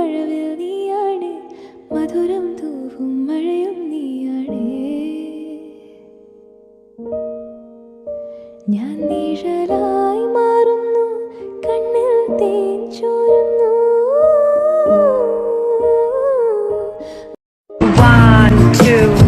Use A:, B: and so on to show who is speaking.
A: മഴവിൽ നീയാണ് മധുരം തൂവും മഴയും നീയാണ് ഞാൻ നീഴലായി മാറുന്നു കണ്ണിൽ തേൻ ചോരുന്നു
B: One, two.